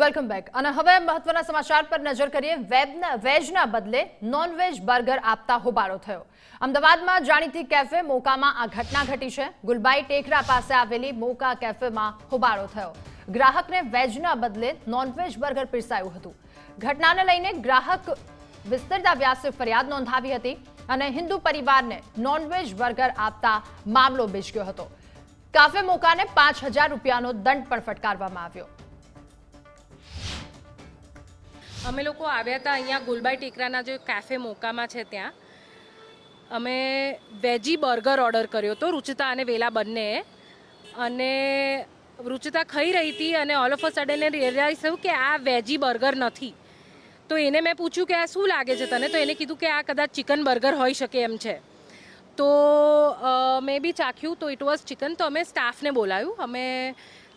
Welcome back અને હવે મહત્વના સમાચાર પર નજર કરીએ. વેબના, વેજના બદલે નોનવેજ બર્ગર આપતા હોબાળો થયો. અમદાવાદમાં જાણીતી કેફે મોકામાં આ ઘટના ઘટી છે. ગુલબાઈ ટેકરા પાસે આવેલી મોકા કેફેમાં હોબાળો થયો. ગ્રાહકને વેજના બદલે નોનવેજ બર્ગર પીરસાયું હતું. ઘટનાને લઈને ગ્રાહક વિસ્તરતા વ્યાસે ફરિયાદ નોંધાવી હતી અને હિન્દુ પરિવારને નોનવેજ બર્ગર આપતા મામલો બેચક્યો હતો. કાફે મોકાને પાંચ હજાર રૂપિયાનો દંડ પણ ફટકારવામાં આવ્યો. અમે લોકો આવ્યા હતા અહીંયા ગુલબાઈ ટેકરાના જે કેફે મોકામાં છે ત્યાં. અમે વેજી બર્ગર ઓર્ડર કર્યો હતો, રુચિતા અને વેલા બંનેએ. અને રુચિતા ખાઈ રહી હતી અને all of a sudden realize થયું કે આ વેજી બર્ગર નથી. તો એને મેં પૂછ્યું કે આ શું લાગે છે તને? તો એને કીધું કે આ કદાચ ચિકન બર્ગર હોઈ શકે એમ છે. તો મેં બી ચાખ્યું, તો ઇટ વોઝ ચિકન તો અમે સ્ટાફને બોલાવ્યું. અમે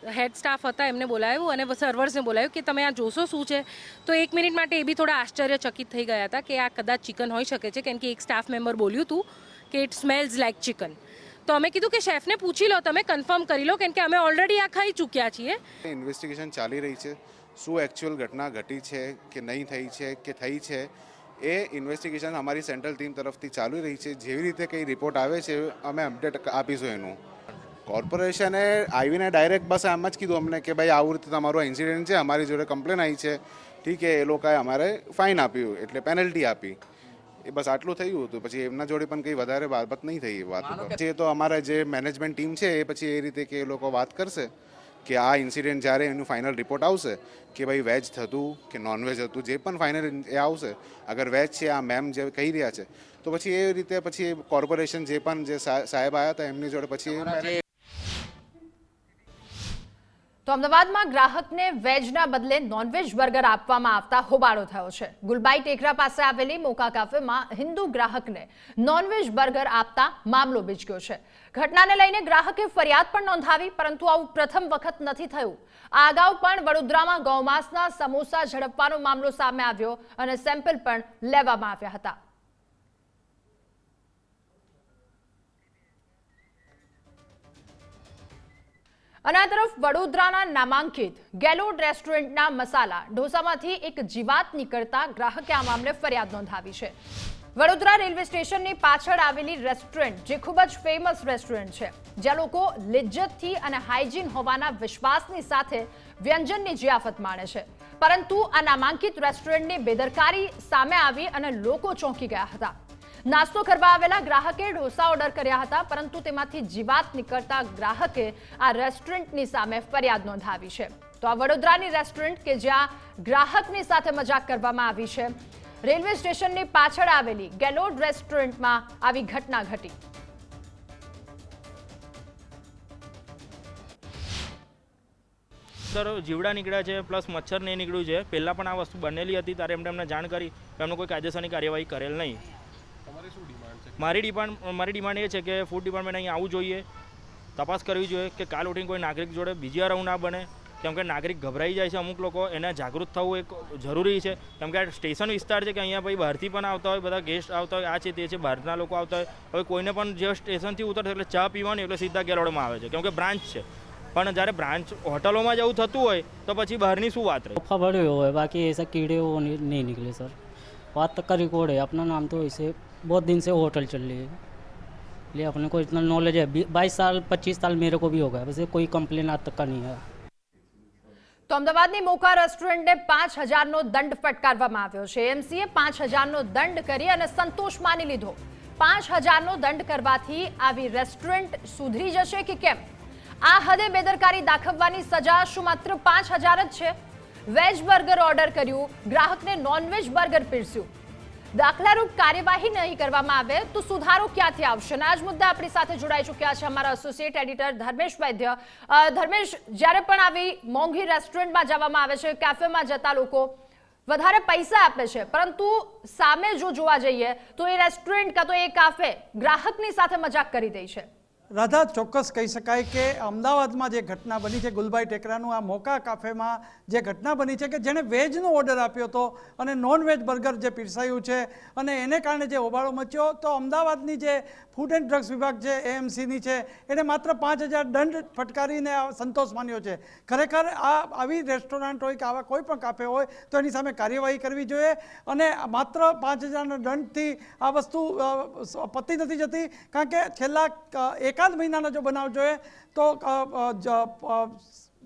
હેડ સ્ટાફ હતા, એમને બોલાવ્યું અને સર્વર્સને બોલાવ્યું કે તમે આ જોશો શું છે? તો એક મિનિટ માટે એ બી થોડા આશ્ચર્યચકિત થઈ ગયા હતા કે આ કદાચ ચિકન હોઈ શકે છે, કેમ કે એક સ્ટાફ મેમ્બર બોલ્યું હતું કે ઇટ સ્મેલ્સ લાઇક ચિકન તો અમે કીધું કે શેફને પૂછી લો, તમે કન્ફર્મ કરી લો, કેમ કે અમે ઓલરેડી આ ખાઈ ચૂક્યા છીએ. ઇન્વેસ્ટિગેશન ચાલી રહી છે. શું એકચ્યુઅલ ઘટના ઘટી છે કે નહીં થઈ છે, કે થઈ છે, એ ઇન્વેસ્ટિગેશન અમારી સેન્ટ્રલ ટીમ તરફથી ચાલુ રહી છે. જેવી રીતે કંઈ રિપોર્ટ આવે છે, અમે અપડેટ આપીશું એનું. કોર્પોરેશને આવીને ડાયરેક્ટ બસ એમ જ કીધું અમને કે ભાઈ, આવું રીતે તમારો ઇન્સિડન્ટ છે, અમારી જોડે કમ્પ્લેન આવી છે. ઠીક એ લોકોએ અમારે ફાઇન આપ્યું, એટલે પેનલ્ટી આપી. એ બસ આટલું થયું હતું. પછી એમના જોડે પણ કંઈ વધારે બાબત નહીં થઈ એ વાત પછી તો અમારા જે મેનેજમેન્ટ ટીમ છે, એ પછી એ રીતે કે એ લોકો વાત કરશે કે આ ઇન્સિડન્ટ જ્યારે એનું ફાઇનલ રિપોર્ટ આવશે કે ભાઈ વેજ થતું કે નોનવેજ હતું, જે પણ ફાઇનલ એ આવશે, અગર વેજ છે, આ મેમ જે કહી રહ્યા છે. તો પછી એ રીતે પછી કોર્પોરેશન જે પણ જે સાહેબ આવ્યા હતા, એમની જોડે પછી તો અમદાવાદમાં ગ્રાહકને વેજના બદલે નોનવેજ બર્ગર આપવામાં આવતા હોબાળો થયો છે. ગુલબાઈ ટેકરા પાસે આવેલી મોકા કાફેમાં હિન્દુ ગ્રાહકને નોનવેજ બર્ગર આપતા મામલો બીજક્યો છે. ઘટનાને લઈને ગ્રાહકે ફરિયાદ પણ નોંધાવી, પરંતુ આવું પ્રથમ વખત નથી થયું. આ અગાઉ પણ વડોદરામાં ગૌમાંસના સમોસા ઝડપવાનો મામલો સામે આવ્યો અને સેમ્પલ પણ લેવામાં આવ્યા હતા. અને આ તરફ વડોદરાના નામાંકિત ગેલોડ રેસ્ટોરન્ટના મસાલા ઢોસામાંથી એક જીવાત નીકળતા ગ્રાહકે આ મામલે ફરિયાદ નોંધાવી છે. વડોદરા રેલવે સ્ટેશનની પાછળ આવેલી રેસ્ટોરન્ટ, જે ખૂબ જ ફેમસ રેસ્ટોરન્ટ છે, જ્યાં લોકો લિજ્જતથી અને હાઇજીન હોવાના વિશ્વાસની સાથે વ્યંજનની જિયાફત માણે છે. પરંતુ આ નામાંકિત રેસ્ટોરન્ટની બેદરકારી સામે આવી અને લોકો ચોંકી ગયા હતા. નાસ્તો કરવા આવેલા ગ્રાહકે ઢોસા ઓર્ડર કર્યા હતા, પરંતુ તેમાંથી જીવાત નીકળતા ગ્રાહકે આ રેસ્ટોરન્ટની સામે ફરિયાદ નોંધાવી છે. તો આ વડોદરાની રેસ્ટોરન્ટ કે જ્યાં ગ્રાહકની સાથે મજાક કરવામાં આવી છે. રેલવે સ્ટેશનની પાછળ આવેલી ગેલોડ રેસ્ટોરન્ટમાં આવી ઘટના ઘટી. સર, જીવડા નીકળ્યા છે, પ્લસ મચ્છર નહીં નીકળ્યું છે. પહેલાં પણ આ વસ્તુ બનેલી હતી, ત્યારે એમને એમને જાણ કરી. એમનો કોઈ કાયદેસરની કાર્યવાહી કરેલ નહીં. મારી ડિમાન્ડ મારી ડિમાન્ડ એ છે કે ફૂડ ડિપાર્ટમેન્ટ અહીં આવવું જોઈએ. તપાસ કરવી જોઈએ કે કાલ ઉઠીને કોઈ નાગરિક જોડે બીજી વાર ના બને. કેમ કે નાગરિક ગભરાઈ જાય છે અમુક લોકો એને જાગૃત થવું એક જરૂરી છે. કેમ કે આ સ્ટેશન વિસ્તાર છે કે અહીંયા ભાઈ બહારથી પણ આવતા હોય બધા ગેસ્ટ આવતા હોય આ છે તે છે બહારના લોકો આવતા હોય. હવે કોઈને પણ જે સ્ટેશનથી ઉતરશે એટલે ચા પીવાની એટલે સીધા ગેલોડમાં આવે છે. કેમ કે બ્રાન્ચ છે. પણ જ્યારે બ્રાન્ચ હોટલોમાં જ એવું થતું હોય તો પછી બહારની શું વાત રહે? ખબર હોય બાકી એસા કીડે નહીં નીકળે સર. बात तक का रिकॉर्ड है अपना नाम तो ऐसे बहुत दिन से होटल चल रही है इसलिए अपने को इतना नॉलेज है बाईस साल पच्चीस साल मेरे को भी हो गया वैसे कोई कंप्लेन आज तक का नहीं है તો અમદાવાદની મોકા રેસ્ટોરન્ટને પાંચ હજારનો દંડ ફટકારવામાં આવ્યો છે એમસીએ પાંચ હજારનો દંડ કરી અને સંતોષ માની લીધો પાંચ હજારનો દંડ કરવાથી આવી રેસ્ટોરન્ટ સુધરી જશે કે કેમ આ હદે બેદરકારી દાખવવાની સજા શું માત્ર પાંચ હજાર જ છે વેજ બર્ગર ઓર્ડર કર્યું, ગ્રાહકને નોનવેજ બર્ગર પીરસ્યું. દાખલારૂપ કાર્યવાહી નહીં કરવામાં આવે તો સુધારો ક્યાંથી આવશે? અને આ જ મુદ્દા આપણી સાથે જોડાઈ ચૂક્યા છે અમારા એસોસિએટ એડિટર ધર્મેશ વૈદ્ય. ધર્મેશ, જ્યારે પણ આવી મોંઘી રેસ્ટોરન્ટમાં જવામાં આવે છે કેફેમાં જતા લોકો વધારે પૈસા આપે છે, પરંતુ સામે જો જોવા જઈએ તો એ રેસ્ટોરન્ટ કાં તો એ કાફે ગ્રાહકની સાથે મજાક કરી દે છે. રાધા ચોક્કસ કહી શકાય કે અમદાવાદમાં જે ઘટના બની છે ગુલબાઈ ટેકરાનું આ મોકા કાફેમાં જે ઘટના બની છે કે જેણે વેજનો ઓર્ડર આપ્યો હતો અને નોન વેજ બર્ગર જે પીરસાયું છે અને એને કારણે જે હોબાળો મચ્યો તો અમદાવાદની જે ફૂડ એન્ડ ડ્રગ્સ વિભાગ છે એએમસીની છે એને માત્ર પાંચ હજાર દંડ ફટકારીને સંતોષ માન્યો છે. ખરેખર આ આવી રેસ્ટોરન્ટ હોય કે આવા કોઈ પણ કાફે હોય તો એની સામે કાર્યવાહી કરવી જોઈએ અને માત્ર પાંચ હજારના દંડથી આ વસ્તુ પતી નથી જતી. કારણ કે છેલ્લા અ, એકાદ મહિનાનો જો બનાવ જોઈએ તો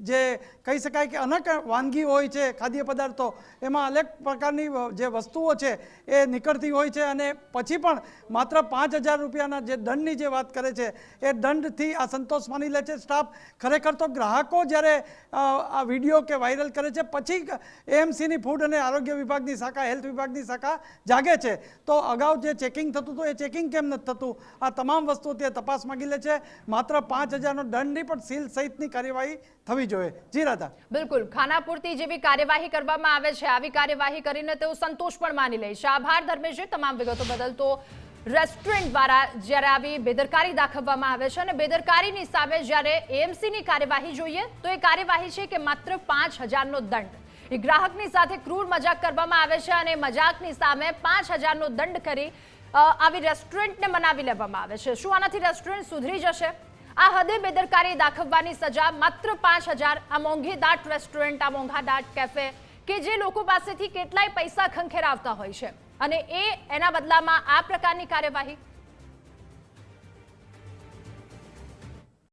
જ- કહી શકાય કે અનેક વાનગી હોય છે, ખાદ્ય પદાર્થો, એમાં અનેક પ્રકારની જે વસ્તુઓ છે એ નીકળતી હોય છે અને પછી પણ માત્ર પાંચ હજાર રૂપિયાના જે દંડની જે વાત કરે છે, એ દંડથી આ સંતોષ માની લે છે. સ્ટાફ ખરેખર તો ગ્રાહકો જ્યારે આ વીડિયો કે વાયરલ કરે છે, પછી એએમસીની ફૂડ અને આરોગ્ય વિભાગની શાખા, હેલ્થ વિભાગની શાખા જાગે છે. તો અગાઉ જે ચેકિંગ થતું હતું, એ ચેકિંગ કેમ નથી થતું? આ તમામ વસ્તુઓ તે તપાસ માગી લે છે. માત્ર પાંચ હજારનો દંડની પણ સીલ સહિતની કાર્યવાહી થવી જોઈએ. જી રાધા. બિલકુલ. ખાનાપૂર્તિ જેવી કાર્યવાહી કરવામાં આવે છે. આવી કાર્યવાહી કરીને તેઓ સંતોષ પણ માની લે છે. આભાર ધર્મેશજી, તમામ વિગતો બદલ તો રેસ્ટોરન્ટ દ્વારા જ્યારે આવી બેદરકારી દાખવવામાં આવે છે અને બેદરકારીની સામે જ્યારે એએમસીની કાર્યવાહી જોઈએ, તો એ કાર્યવાહી છે કે માત્ર પાંચ હજારનો દંડ. એ ગ્રાહકની સાથે ક્રૂર મજાક કરવામાં આવે છે અને મજાકની સામે પાંચ હજારનો દંડ કરી આવી રેસ્ટોરન્ટને મનાવી લેવામાં આવે છે. શું આનાથી રેસ્ટોરન્ટ સુધરી જશે? આ હદે બેદરકારી દાખવવાની સજા માત્ર પાંચ હજાર. આ મોંઘી દાટ રેસ્ટોરન્ટ આ મોંઘા દાટ કેફે કે જે લોકો પાસેથી કેટલાય પૈસા ખંખેરાવતા હોય છે. અને એ એના બદલામાં આ પ્રકારની કાર્યવાહી